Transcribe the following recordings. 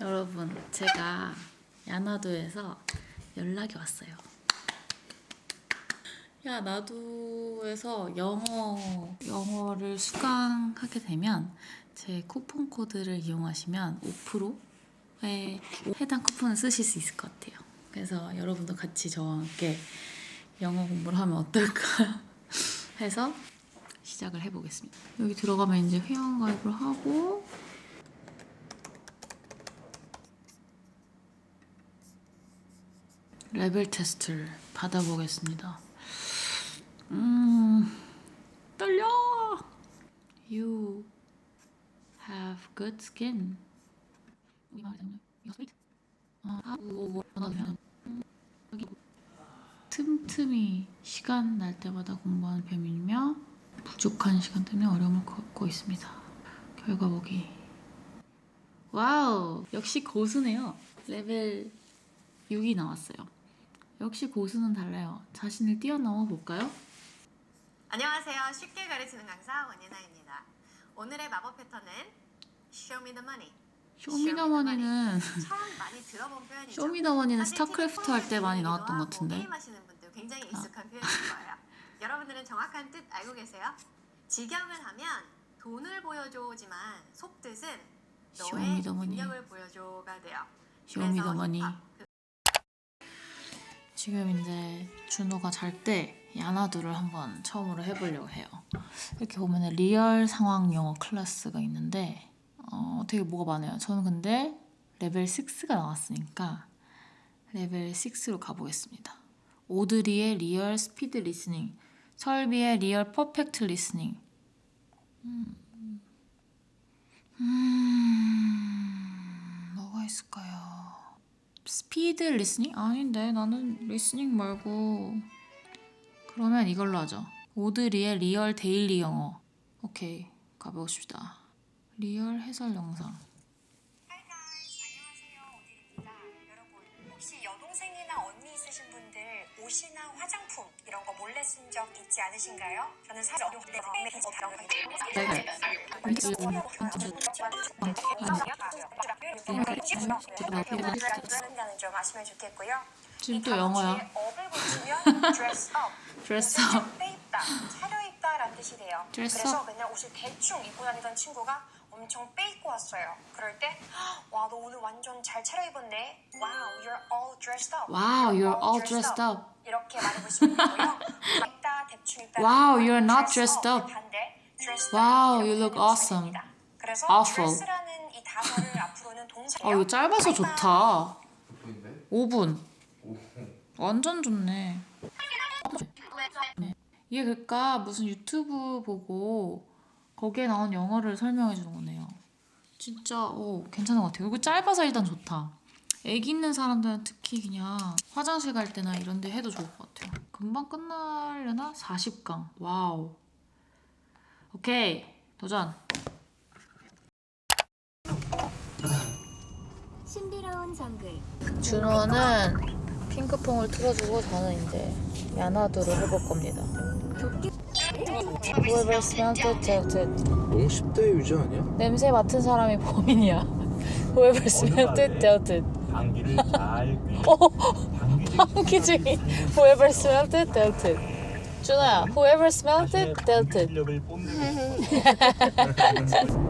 여러분, 제가 야나두에서 연락이 왔어요. 야나두에서 영어 영어를 수강하게 되면 제 쿠폰 코드를 이용하시면 5%의 해당 쿠폰을 쓰실 수 있을 것 같아요. 그래서 여러분도 같이 저와 함께 영어 공부를 하면 어떨까 해서 시작을 해보겠습니다. 여기 들어가면 이제 회원 가입을 하고 레벨 테스트를 받아보겠습니다. 음, 떨려. You have good skin. 틈틈이 시간 날 때마다 공부하는 편이며 부족한 시간 때문에 어려움을 겪고 있습니다. 결과 보기. 와우, 역시 고수네요. 레벨 6이 나왔어요. 역시 고수는 달라요. 자신을 뛰어넘어 볼까요? 안녕하세요. 쉽게 가르치는 강사 원예나입니다. 오늘의 마법 패턴은 Show me the money. 쇼미더머니는 참 많이 들어본 표현이죠. 쇼미더머니는 사실 스타크래프트 할 때 많이 나왔던 것뭐 같은데. 게임 하시는 분들 굉장히 익숙한 표현일 거예요. 여러분들은 정확한 뜻 알고 계세요? 직역을 하면 돈을 보여줘지만 속뜻은 너의. 능력을 보여줘가 돼요. 쇼미더머니. 그 지금 이제 준호가 잘 때 야나두를 한번 처음으로 해보려고 해요. 이렇게 보면 리얼 상황 영어 클래스가 있는데 어, 되게 뭐가 많아요. 저는 근데 레벨 6가 나왔으니까 레벨 6로 가보겠습니다. 오드리의 리얼 스피드 리스닝, 설비의 리얼 퍼펙트 리스닝. 음, 음, 뭐가 있을까요? 스피드 리스닝? 아닌데 나는 리스닝 말고 그러면 이걸로 하죠. 오드리의 리얼 데일리 영어. 오케이 가보십시다. 리얼 해설 영상. 혹시 여동생이나 언니 있으신 분들 옷이나 화장품 이런 거 몰래 쓴 적 있지 않으신가요? 저는 사실 어디 쓴다는 점 아시면 좋겠고요. 지금 이또 영어야 업을 붙이면 dress up, Dress up. 차려입다라는 뜻이 돼요. Dress 그래서. 맨날 옷을 대충 입고 다니던 친구가 엄청 빼입고 왔어요. 그럴 때, 와, 너 오늘 완전 잘 차려입었네. Wow, you're all dressed up. Wow, you're all dressed up. 이렇게 말해보시면 되고요. 입다, 대충 입다. Wow, you're not dressed up. 반대, dressed Wow, up you look awesome. 그래서 Awful. dress라는 이 단어를 앞으로는 동사. 어 이거 짧아서 좋다 보인데? 5분 완전 좋네 이게 그니까 무슨 유튜브 보고 거기에 나온 영어를 설명해 주는 거네요. 진짜 오 괜찮은 것 같아요. 이거 짧아서 일단 좋다. 애기 있는 사람들은 특히 그냥 화장실 갈 때나 이런 데 해도 좋을 것 같아요. 금방 끝나려나? 40강. 와우. 오케이. 도전. 신비로운 정글. 준호는 핑크퐁을 틀어주고 저는 이제 야나두를 해볼 겁니다. Whoever smelt it, dealt it. 너무 10대 유저 아니야? 냄새 맡은 사람이 범인이야. Whoever smelt it, dealt it. 방귀를 잘 어, 방귀 중인 Whoever smelt it, dealt it. 준호야, Whoever smelt it, dealt it. 실력을 뽐내고 이쪽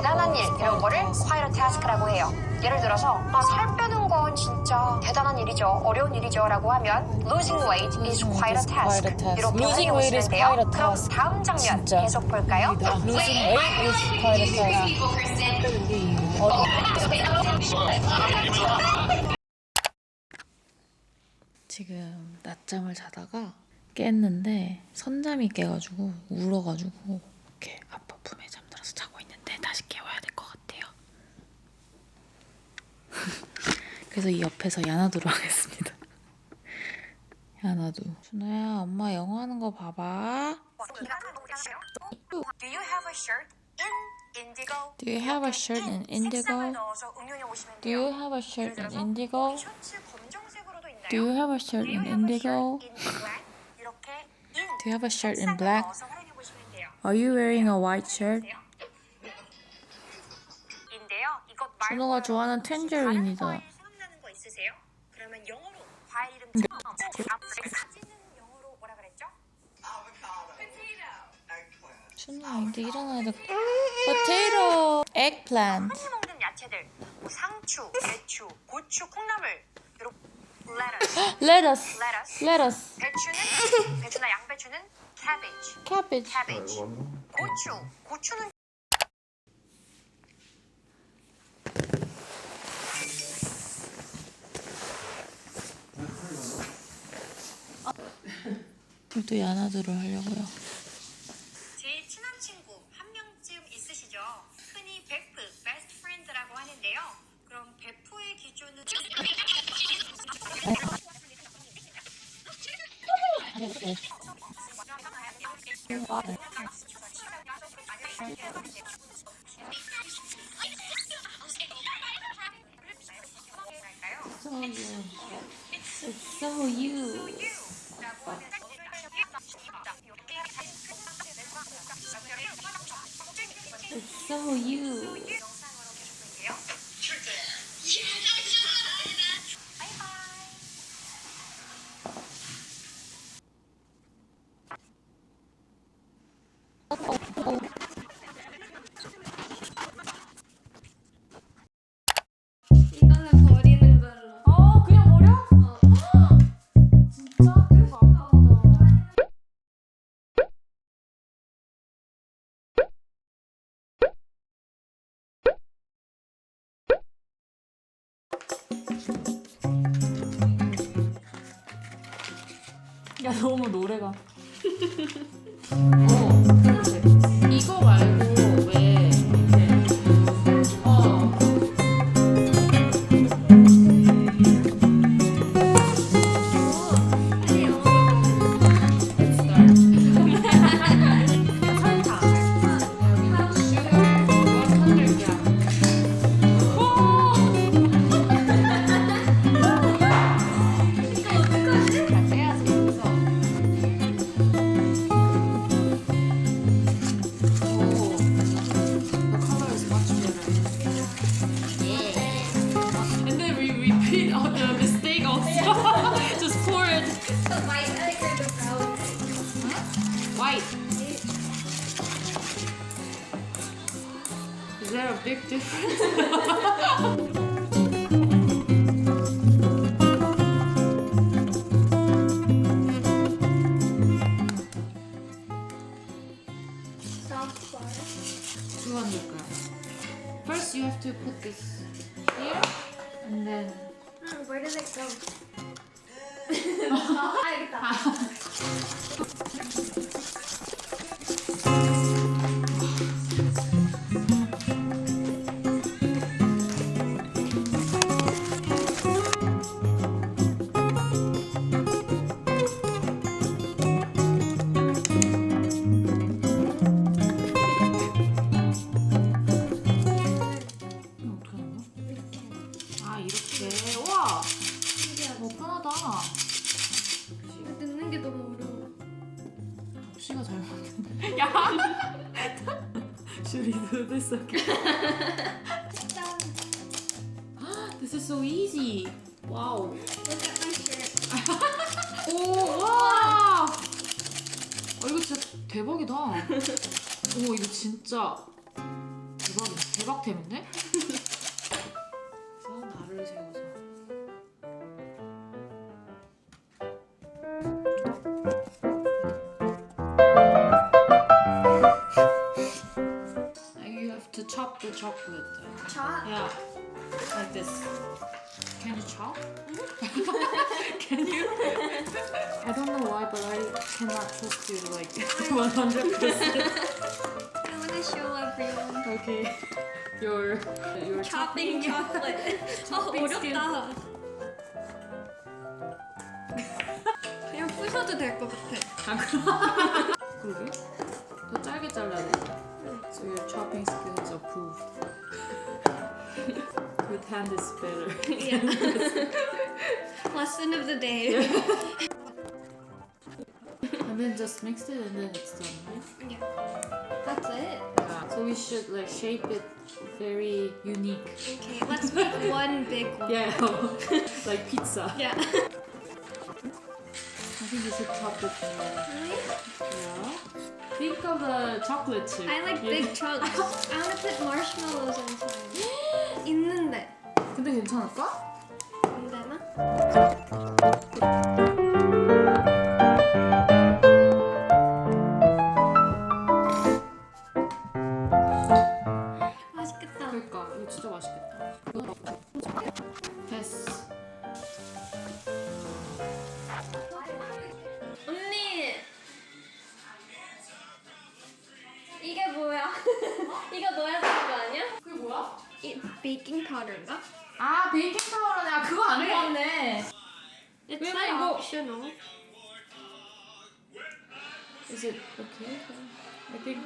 대단한 일 이런 거를 콰이러 타스크라고 해요. 예를 들어서 아, 살 빼는 건 진짜 대단한 일이죠, 어려운 일이죠 라고 하면 losing weight is quite a task 이렇게 Losing weight is 해오시는데요. quite a 그럼. 다음 장면 진짜. 계속 볼까요? Losing weight is quite a task. 지금 낮잠을 자다가 깼는데 선잠이 깨가지고 울어가지고 이렇게 아빠 품에 자고 있는데 다시 깨워야 될 것 같아요. 그래서 이 옆에서 야나두로 하겠습니다. 야나두. 준호야, 엄마 영어 하는 거 봐봐. Do you have a shirt in 인디고 Do you have a shirt in indigo? Do you have a shirt in indigo? Do you have a shirt in indigo? Do you have a shirt in black? Are you wearing a white shirt? 준호가 좋아하는 텐저린이다. 준호야 이제 일어나야 돼. Potato, eggplant. 흔히 먹는 야채들 뭐 상추, 배추, 고추, 콩나물 이렇게 lettuce, Lettuce, lettuce lettuce, 배추는 배추나 양배추는 cabbage, cabbage. cabbage 고추, 고추는 또 야나두를 하려고요. 친구 한 명쯤 있으시죠? 흔히 베프, best friend라고 하는데요. 그럼 베프의 기준은. It's so you. 야 너무 노래가. 어, Should we do this again? 짠. This is so easy. Wow. Look at my shirt. 오, 와! 아, 이거 진짜 대박이다. 오, 이거 진짜 대박, 대박템인데? to chop the chocolate. 자, Yeah, like this. Can you chop? Can you? I don't know why, but I cannot trust you like 100%. I want to show everyone. Okay. Your your Chopping chocolate. 아, 어렵다. 그냥 부셔도 될 것 같아. 그러게. 더 짧게 잘라야 돼. So your chopping skills are approved. With hand is better. Yeah. Lesson of the day. and then just mix it and then it's done, right? yeah. That's it. Yeah. So we should like shape it very unique. Okay, let's make one big one. Yeah, like pizza. Yeah I think you should chop it more. Yeah. Think of the chocolate chip. I like You- big chunks. I want to put marshmallows inside. 있는데. 근데 괜찮을까? 안 되나? It's we might go. optional. Is it okay? I think.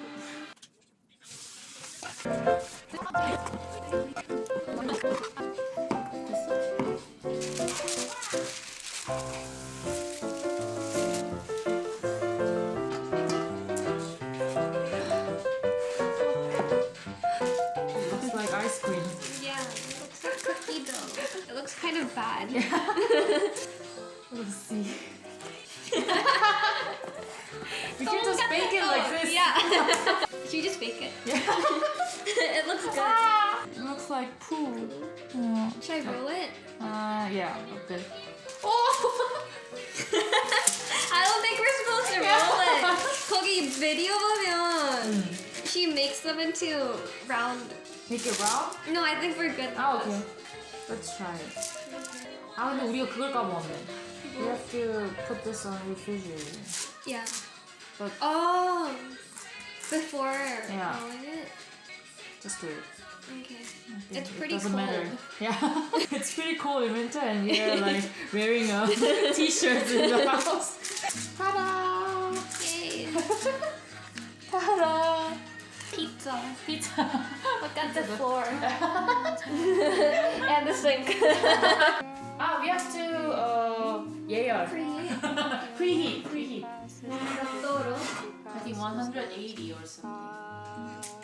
It's like ice cream. Yeah, it looks like cookie dough. It looks kind of bad. Yeah. Let's see. you can just bake it like this. Yeah. Should you just bake it? Yeah. it looks good. It looks like poo. Uh, Should I roll it? uh, yeah, a bit. I don't think we're supposed to roll it. 거기 video 보면 she makes them into round. Make it round? No, I think we're good. 아, okay. Let's try it. 아, 근데 우리가 그걸 까먹었네. We have to put this on refrigerator. Yeah. But- oh, before Yeah. rolling it. Just do it. Okay. It's it pretty doesn't cold. matter. Yeah, it's pretty cold in winter, and you're like wearing a t-shirt in the house. Ta-da! Yay. Ta-da! Pizza. Pizza. Look at the floor. and the sink. Ah, we have to uh, yeah, preheat, preheat. I think 180 or something.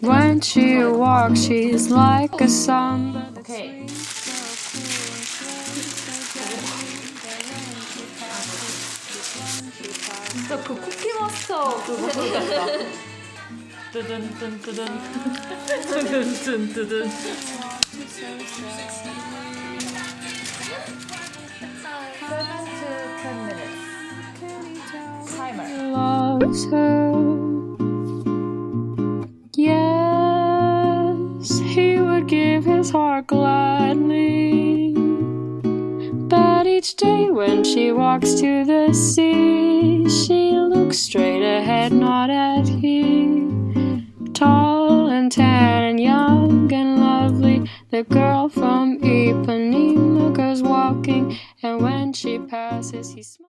When she walks, she's like a samba. Okay. 진짜 그 쿠키 마스터 그거 같다. 뜨든 뜬 뜨든 뜨든 뜬 뜨든. loves her. Yes, he would give his heart gladly. But each day when she walks to the sea, she looks straight ahead, not at he. Tall and tan and young and lovely, the girl from Ipanema goes walking, and when she passes, he smiles.